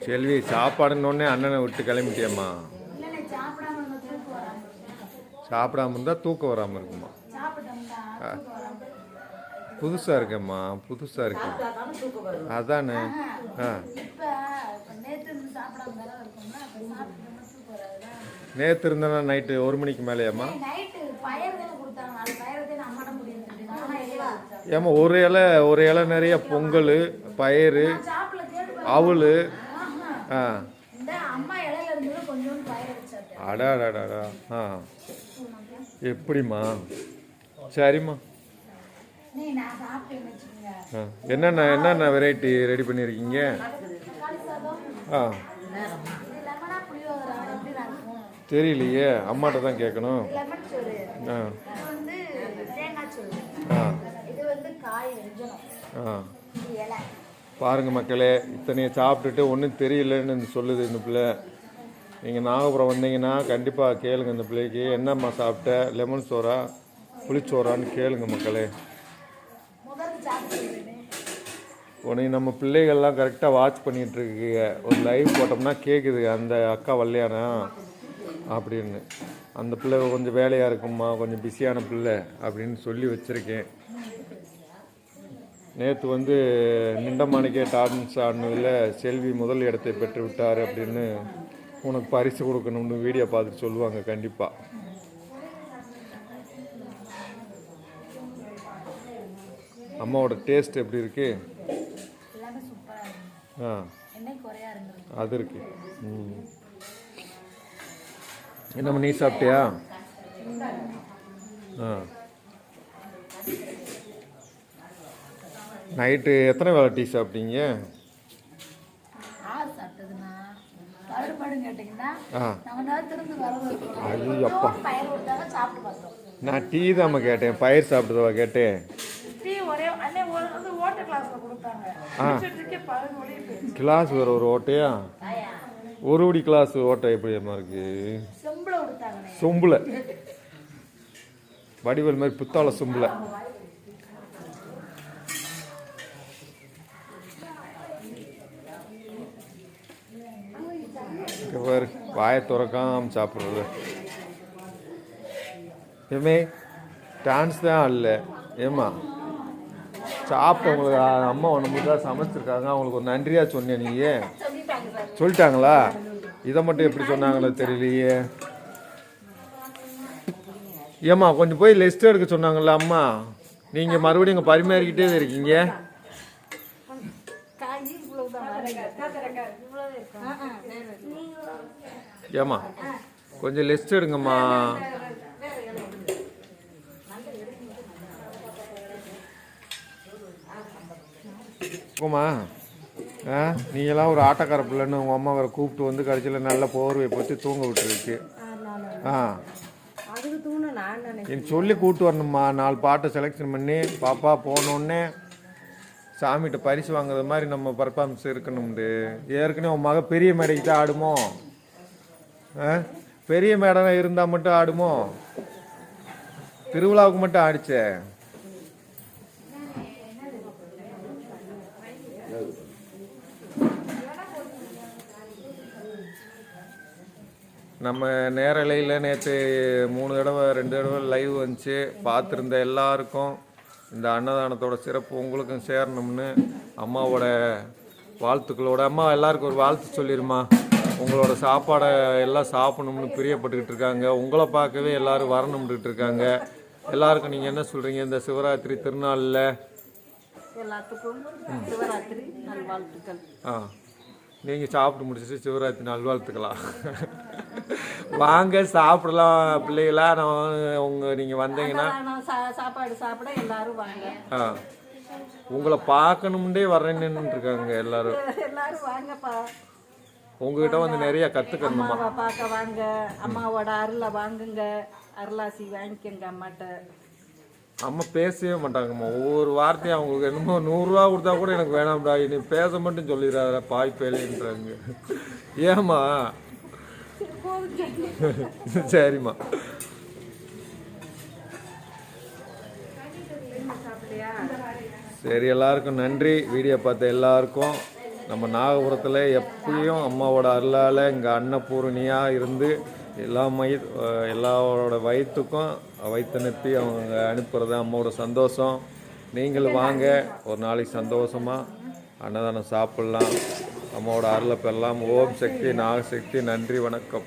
செல்வி சாப்பாடுன்னொடனே அண்ணனை விட்டு கிளம்பிட்டியம்மா. சாப்பிடாம இருந்தால் தூக்கம் வராமல் இருக்குமா? புதுசாக இருக்கேம்மா புதுசாக வரும். அதானே? ஆ. நேற்று இருந்தேன்னா நைட்டு ஒரு மணிக்கு மேலேயாம்மா? ஏம்மா ஒரு இலை ஒரு இலை நிறைய பொங்கல் பயிறு அவல் ஆ. அடாடாடாடா ஆ. எப்படிம்மா? சரிம்மா. என்னென்ன என்னென்ன வெரைட்டி ரெடி பண்ணியிருக்கீங்க? ஆ. தெரியலையே. அம்மாட்ட தான் கேட்கணும். ஆ. ஆ. ஆ. பாருங்கள் பாருங்க மக்களே இத்தனையை சாப்பிட்டுட்டு ஒன்றும் தெரியலன்னு சொல்லுது இந்த பிள்ளை. நீங்கள் நாகபுரம் வந்தீங்கன்னா கண்டிப்பாக கேளுங்க இந்த பிள்ளைக்கு. என்னம்மா சாப்பிட்ட? லெமன் சோறா? புளிச்சோறான்னு கேளுங்க மக்களே. உனக்கு நம்ம பிள்ளைகள்லாம் கரெக்டாக வாட்ச் பண்ணிகிட்டு இருக்குங்க ஒரு லைவ் போட்டோம்னா கேட்குது அந்த அக்கா வல்லையானா அப்படின்னு. அந்த பிள்ளை கொஞ்சம் வேலையாக இருக்கும்மா கொஞ்சம் பிஸியான பிள்ளை அப்படின்னு சொல்லி வச்சுருக்கேன். நேற்று வந்து நிண்டமாணிக்கே டான்ஸ் ஆடினதில் செல்வி முதல் இடத்தை பெற்று விட்டார் அப்படின்னு உனக்கு பரிசு கொடுக்கணும்னு வீடியோ பார்த்துட்டு சொல்லுவாங்க கண்டிப்பாக அம்மாவோட டேஸ்ட் எப்படி இருக்கு? ஆ. அது இருக்கு. ம். என்னம்மா நீ சாப்பிட்டியா? ஆ. நைட்டு எத்தனை வேளை டீ சாப்பிட்டீங்க? ஆறு சாப்பிட்டதுன்னா கருப்பாடு கேட்டிங்கன்னா ஆ. நம்ம நேரத்திலிருந்து வரது ஐயோ அப்பா பயிர் கொடுத்தாங்க சாப்பிட்டு பார்த்தோம். நான் டீ தாம்மா கேட்டேன். பயிர் சாப்பிட்டதவா கேட்டேன். கிளாஸ் வேறு ஒரு ஓட்டையா? ஒரு உடி கிளாஸ் ஓட்டை எப்படியம்மா இருக்கு? சொம்புல வடிவல் மாதிரி புத்தாள சொம்புல பாரு வாயை துறக்காம சாப்பிட்றது. எப்பவுமே டான்ஸ் தான் அல்ல. ஏம்மா சாப்பிட்டவங்களுக்கு அம்மா ஒன்று தான் சமைச்சிருக்காங்க. அவங்களுக்கு ஒரு நன்றியாக சொன்னேன் நீ சொல்லிட்டாங்களா? இதை மட்டும் எப்படி சொன்னாங்களோ தெரியலையே. ஏம்மா கொஞ்சம் போய் லிஸ்ட் எடுக்க சொன்னாங்கல்ல அம்மா. நீங்கள் மறுபடியும் இங்கே பரிமாறிக்கிட்டே இருக்கீங்க. ஏம்மா? கொஞ்சம் லிஸ்ட் எடுங்கம்மா. போமா ஆ நீங்களாம் ஒரு ஆட்டக்கார பிள்ளைன்னு உங்கள் அம்மா வேறு கூப்பிட்டு வந்து கடைசியில் நல்ல போர்வை பற்றி தூங்க விட்டுருக்கு. ஆ. என் சொல்லி கூப்பிட்டு வரணும்மா. நாலு பாட்டை செலெக்ஷன் பண்ணி பாப்பா போனோடனே சாமிகிட்ட பரிசு வாங்குறது மாதிரி நம்ம பர்ஃபார்மன்ஸ் இருக்கணும்ண்டு. ஏற்கனவே உன் மக பெரிய மேடைக்கு தான் ஆடுமோ? பெரிய மேடம் இருந்தால் மட்டும் ஆடுமோ? திருவிழாவுக்கு மட்டும் ஆடிச்சே? நம்ம நேரலையில் நேற்று மூணு தடவை ரெண்டு தடவை லைவ் வந்துச்சு. பார்த்துருந்த எல்லாருக்கும் இந்த அன்னதானத்தோட சிறப்பு உங்களுக்கும் சேரணும்னு அம்மாவோட வாழ்த்துக்களோட. அம்மா எல்லாருக்கும் ஒரு வாழ்த்து சொல்லிருமா உங்களோட சாப்பாடை எல்லாம் சாப்பிடணும்னு பிரியப்பட்டுக்கிட்டு இருக்காங்க. உங்களை பார்க்கவே எல்லாரும் வரணும்னுட்டு இருக்காங்க. எல்லாருக்கும் நீங்கள் என்ன சொல்கிறீங்க இந்த சிவராத்திரி திருநாளில்? எல்லாத்துக்கும் சிவராத்திரி நல்வாழ்த்துக்கள். ஆ. நீங்கள் சாப்பிட்டு முடிச்சிட்டு சிவராத்திரி நல்வாழ்த்துக்கலாம் வாங்க சாப்பிடலாம். பிள்ளைகளா நான் உங்கள் நீங்கள் வந்தீங்கன்னா. சாப்பாடு சாப்பிட எல்லாரும் வாங்க. ஆ. உங்களை பார்க்கணும்டே வரேன்னு இருக்காங்க எல்லாரும். எல்லாரும் வாங்கப்பா. உங்ககிட்ட வந்து நிறைய கற்றுக்கணுமா அம்மாவை பார்க்க வாங்க. அம்மாவோட அருளை வாங்குங்க. அருளாசி வாங்கிக்கங்க அம்மாட்ட. அம்மா பேசவே மாட்டாங்கம்மா. ஒவ்வொரு வார்த்தையும் அவங்களுக்கு என்னமோ நூறுரூவா கொடுத்தா கூட எனக்கு வேணாம்டா. நீ பேச மட்டும் சொல்லிடுறாரு பாய் பேலேன்றாங்க. ஏம்மா? சரிம்மா. சரி எல்லாருக்கும் நன்றி. வீடியோ பார்த்த எல்லாருக்கும் நம்ம நாகபுரத்தில் எப்பயும் அம்மாவோட அருளால் இங்கே அன்னபூரணியாக இருந்து எல்லா மை எல்லாரோட வயிற்றுக்கும் வயிற்று நிறுத்தி அவங்க அனுப்புறது அம்மாவோட சந்தோஷம். நீங்களும் வாங்க. ஒரு நாளைக்கு சந்தோஷமாக அன்னதானம் சாப்பிட்லாம். அம்மாவோட அருளை பெறலாம். ஓம் சக்தி நாகசக்தி நன்றி வணக்கம்.